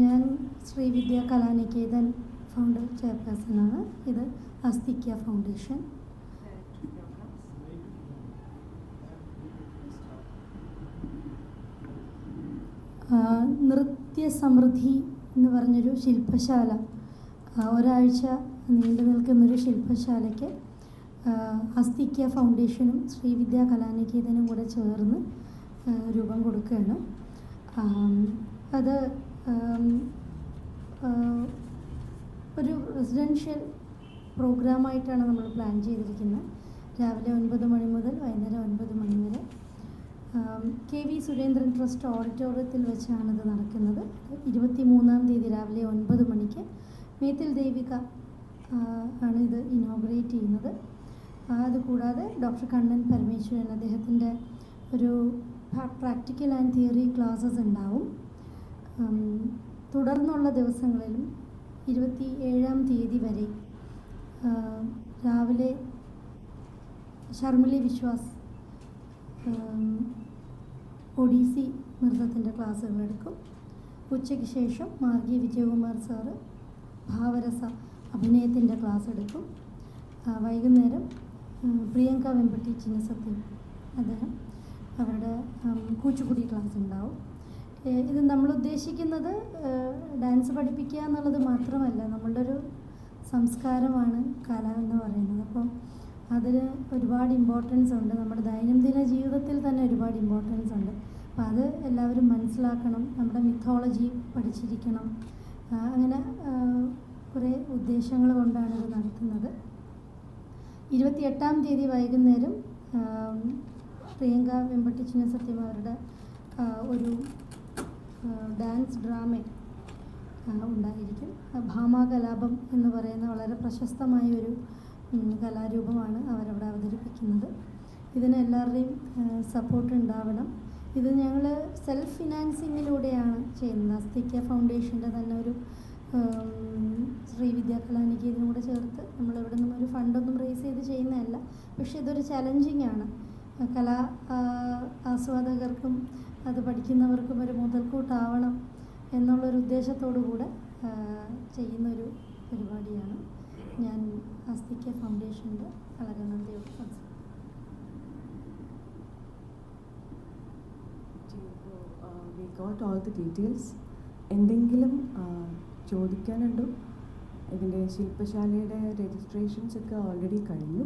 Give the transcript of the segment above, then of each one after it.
ഞാൻ ശ്രീവിദ്യ കലാനികേതൻ ഫൗണ്ടർ ചെയർപേഴ്സണാണ് ഇത് അസ്തിക്യ ഫൗണ്ടേഷൻ നൃത്യ സമൃദ്ധി എന്ന് പറഞ്ഞൊരു ശില്പശാല. ഒരാഴ്ച നീണ്ടു നിൽക്കുന്നൊരു ശില്പശാലയ്ക്ക് അസ്തിക്യ ഫൗണ്ടേഷനും ശ്രീവിദ്യ കലാനികേതനും കൂടെ ചേർന്ന് രൂപം കൊടുക്കുകയാണ്. അത് ഒരു റെസിഡൻഷ്യൽ പ്രോഗ്രാമായിട്ടാണ് നമ്മൾ പ്ലാൻ ചെയ്തിരിക്കുന്നത്. രാവിലെ ഒൻപത് മണി മുതൽ വൈകുന്നേരം ഒൻപത് മണി വരെ. കെ വി സുരേന്ദ്രൻ ട്രസ്റ്റ് ഓഡിറ്റോറിയത്തിൽ വെച്ചാണിത് നടക്കുന്നത്. ഇരുപത്തി മൂന്നാം തീയതി രാവിലെ ഒൻപത് മണിക്ക് മേത്തിൽ ദേവിക ആണ് ഇത് ഇനോഗ്രേറ്റ് ചെയ്യുന്നത്. അതുകൂടാതെ ഡോക്ടർ കണ്ണൻ പരമേശ്വരൻ അദ്ദേഹത്തിന്റെ ഒരു പ്രാക്ടിക്കൽ ആൻഡ് തിയറി ക്ലാസ്സസ് ഉണ്ടാവും. തുടർന്നുള്ള ദിവസങ്ങളിലും ഇരുപത്തി ഏഴാം തീയതി വരെ രാവിലെ ശർമിളി വിശ്വാസ് ഒഡീസി നൃത്തത്തിന്റെ ക്ലാസ്സുകൾ എടുക്കും. ഉച്ചയ്ക്ക് ശേഷം മാർഗി വിജയകുമാർ സാറ് ഭാവരസ അഭിനയത്തിന്റെ ക്ലാസ് എടുക്കും. വൈകുന്നേരം പ്രിയങ്ക വെമ്പട്ടി ചിന്നസത്യം അദ്ദേഹം അവരുടെ കൂച്ചുപുടി ക്ലാസ് ഉണ്ടാവും ഇത് നമ്മൾ ഉദ്ദേശിക്കുന്നത് ഡാൻസ് പഠിപ്പിക്കുക എന്നുള്ളത് മാത്രമല്ല നമ്മളുടെ ഒരു സംസ്കാരമാണ് കല എന്ന് പറയുന്നത്. അപ്പോൾ അതിന് ഒരുപാട് ഇമ്പോർട്ടൻസ് ഉണ്ട്. നമ്മുടെ ദൈനംദിന ജീവിതത്തിൽ തന്നെ ഒരുപാട് ഇമ്പോർട്ടൻസ് ഉണ്ട്. അപ്പോൾ അത് എല്ലാവരും മനസ്സിലാക്കണം. നമ്മുടെ മിത്തോളജി പഠിച്ചിരിക്കണം. അങ്ങനെ കുറേ ഉദ്ദേശങ്ങൾ കൊണ്ടാണ് ഇത് നടത്തുന്നത്. ഇരുപത്തിയെട്ടാം തീയതി വൈകുന്നേരം പ്രിയങ്ക വെമ്പട്ടിച്ചിന സത്യം അവരുടെ ഒരു ഡാൻസ് ഡ്രാമ ഉണ്ടായിരിക്കും. ഭാമാകലാപം എന്ന് പറയുന്ന വളരെ പ്രശസ്തമായ ഒരു കലാരൂപമാണ് അവരവിടെ അവതരിപ്പിക്കുന്നത്. ഇതിന് എല്ലാവരുടെയും സപ്പോർട്ട് ഉണ്ടാവണം. ഇത് ഞങ്ങൾ സെൽഫ് ഫിനാൻസിങ്ങിലൂടെയാണ് ചെയ്യുന്നത്. അസ്തിക്യ ഫൗണ്ടേഷന്റെ തന്നെ ഒരു ശ്രീവിദ്യാ കലാനികേതനും കൂടെ ചേർത്ത് നമ്മളിവിടെ നിന്നും ഒരു ഫണ്ടൊന്നും റേസ് ചെയ്ത് ചെയ്യുന്നതല്ല. പക്ഷേ ഇതൊരു ചലഞ്ചിങ് ആണ്. കലാ ആസ്വാദകർക്കും അത് പഠിക്കുന്നവർക്കും ഒരു മുതൽക്കൂട്ടാവണം എന്നുള്ളൊരു ഉദ്ദേശത്തോടു കൂടെ ആ, ചെയ്യുന്നൊരു പരിപാടിയാണ് ഞാൻ അസ്തിക്യ ഫൗണ്ടേഷന്റെ വളരെ സംസാരിക്കുന്നു we got all the details എന്തെങ്കിലും ചോദിക്കാനുണ്ടോ? ഇതിന്റെ ശില്പശാലയുടെ രജിസ്ട്രേഷൻസ് ഒക്കെ ഓൾറെഡി കഴിഞ്ഞു.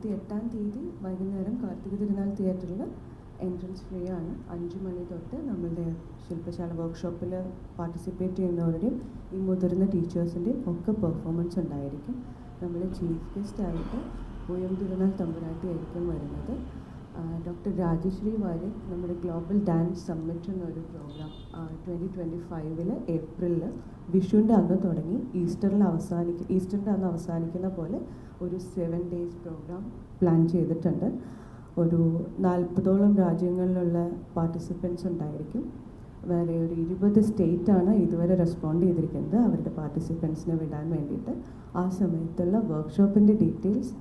ഇരുപത്തി എട്ടാം തീയതി വൈകുന്നേരം കാർത്തിക തിരുനാൾ തിയേറ്ററിൽ എൻട്രൻസ് ഫ്രീ ആണ്. അഞ്ച് മണി തൊട്ട് നമ്മളുടെ ശില്പശാല വർക്ക്ഷോപ്പിൽ പാർട്ടിസിപ്പേറ്റ് ചെയ്യുന്നവരുടെയും ഈ മുതിർന്ന ടീച്ചേഴ്സിന്റെയും ഒക്കെ പെർഫോമൻസ് ഉണ്ടായിരിക്കും. നമ്മൾ ചീഫ് ഗസ്റ്റ് ആയിട്ട് പൂയം തിരുനാൾ തമ്പുരാട്ടി ആയിരിക്കും വരുന്നത്. ഡോക്ടർ രാജശ്രീ വാര്യർ നമ്മുടെ ഗ്ലോബൽ ഡാൻസ് സമ്മിറ്റ് എന്നൊരു പ്രോഗ്രാം ട്വന്റി ട്വന്റി ഫൈവിൽ ഏപ്രിലിൽ വിഷുവിന്റെ അന്ന് തുടങ്ങി ഈസ്റ്ററിൽ അവസാനിക്കും ഈസ്റ്ററിന്റെ അന്ന് അവസാനിക്കുന്ന പോലെ ഒരു സെവൻ ഡേയ്സ് പ്രോഗ്രാം പ്ലാൻ ചെയ്തിട്ടുണ്ട്. ഒരു നാൽപ്പതോളം രാജ്യങ്ങളിലുള്ള പാർട്ടിസിപ്പൻസ് ഉണ്ടായിരിക്കും. വേറെ ഒരു ഇരുപത് സ്റ്റേറ്റാണ് ഇതുവരെ റെസ്പോണ്ട് ചെയ്തിരിക്കുന്നത്. അവരുടെ പാർട്ടിസിപ്പൻസിനെ വിടാൻ വേണ്ടിയിട്ട്. ആ സമയത്തുള്ള വർക്ക്ഷോപ്പിന്റെ details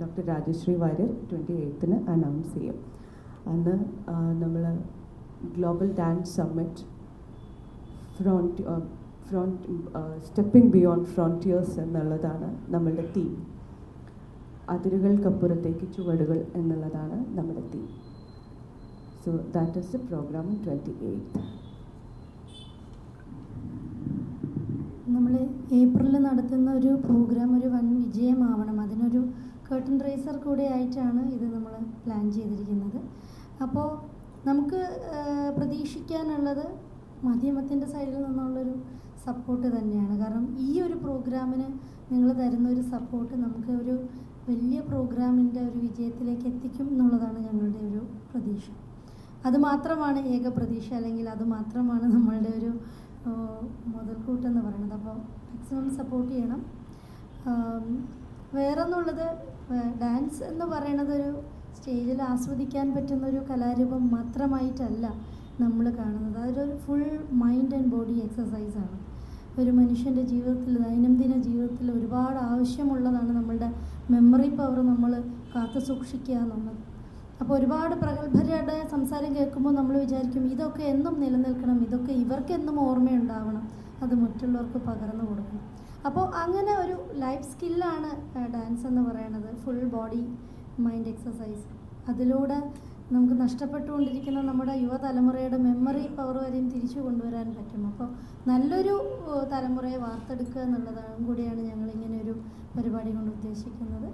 doctor Rajashree Warrier twenty എയ്ത്തിന് announce ചെയ്യും. അന്ന് നമ്മൾ ഗ്ലോബൽ ഡാൻസ് സമ്മിറ്റ് ഫ്രോണ്ടി ഫ്രോണ്ട് സ്റ്റെപ്പിംഗ് ബിയോണ്ട് ഫ്രോണ്ടിയേഴ്സ് എന്നുള്ളതാണ് നമ്മളുടെ തീം അതിരുകൾക്കപ്പുറത്തേക്ക് ചുവടുകൾ എന്നുള്ളതാണ് നമ്മുടെ theme so that is the programme twenty eight നമ്മൾ ഏപ്രിലിൽ നടത്തുന്ന ഒരു പ്രോഗ്രാം ഒരു വൻ വിജയമാവണം. അതിനൊരു കേർട്ടൻ റേസർ കൂടെ ആയിട്ടാണ് ഇത് നമ്മൾ പ്ലാൻ ചെയ്തിരിക്കുന്നത്. അപ്പോൾ നമുക്ക് പ്രതീക്ഷിക്കാനുള്ളത് മാധ്യമത്തിന്റെ സൈഡിൽ നിന്നുള്ളൊരു സപ്പോർട്ട് തന്നെയാണ്. കാരണം ഈ ഒരു പ്രോഗ്രാമിന് നിങ്ങൾ തരുന്ന ഒരു സപ്പോർട്ട് നമുക്ക് ഒരു വലിയ പ്രോഗ്രാമിന്റെ ഒരു വിജയത്തിലേക്ക് എത്തിക്കും എന്നുള്ളതാണ് ഞങ്ങളുടെ ഒരു പ്രതീക്ഷ. അത് മാത്രമാണ് ഏക പ്രതീക്ഷ അല്ലെങ്കിൽ അത് മാത്രമാണ് നമ്മളുടെ ഒരു മുതൽക്കൂട്ടെന്ന് പറയുന്നത്. അപ്പോൾ മാക്സിമം സപ്പോർട്ട് ചെയ്യണം. വേറെ വേറൊന്നുള്ളത് ഡാൻസ് എന്ന് പറയുന്നത് ഒരു സ്റ്റേജിൽ ആസ്വദിക്കാൻ പറ്റുന്ന ഒരു കലാരൂപം മാത്രമായിട്ടല്ല നമ്മൾ കാണുന്നത്. അതൊരു ഫുൾ മൈൻഡ് ആൻഡ് ബോഡി എക്സസൈസാണ് ഒരു മനുഷ്യന്റെ ജീവിതത്തിൽ ദൈനംദിന ജീവിതത്തിൽ ഒരുപാട് ആവശ്യമുള്ളതാണ് നമ്മളുടെ മെമ്മറി പവർ നമ്മൾ കാത്തു സൂക്ഷിക്കുക എന്നുള്ളത്. അപ്പോൾ ഒരുപാട് പ്രഗത്ഭരുടെ സംസാരം കേൾക്കുമ്പോൾ നമ്മൾ വിചാരിക്കും ഇതൊക്കെ എന്നും നിലനിൽക്കണം ഇതൊക്കെ ഇവർക്കെന്നും ഓർമ്മയുണ്ടാവണം. അത് മറ്റുള്ളവർക്ക് പകർന്നു കൊടുക്കും. അപ്പോൾ അങ്ങനെ ഒരു ലൈഫ് സ്കില്ലാണ് ഡാൻസ് എന്ന് പറയുന്നത്. ഫുൾ ബോഡി മൈൻഡ് എക്സസൈസ് അതിലൂടെ നമുക്ക് നഷ്ടപ്പെട്ടുകൊണ്ടിരിക്കുന്ന നമ്മുടെ യുവതലമുറയുടെ മെമ്മറി പവർ വരെയും തിരിച്ചു കൊണ്ടുവരാൻ പറ്റും. അപ്പോൾ നല്ലൊരു തലമുറയെ വാർത്തെടുക്കുക എന്നുള്ളതും കൂടിയാണ് ഞങ്ങൾ ഇങ്ങനെ ഒരു പരിപാടി കൊണ്ട് ഉദ്ദേശിക്കുന്നത്.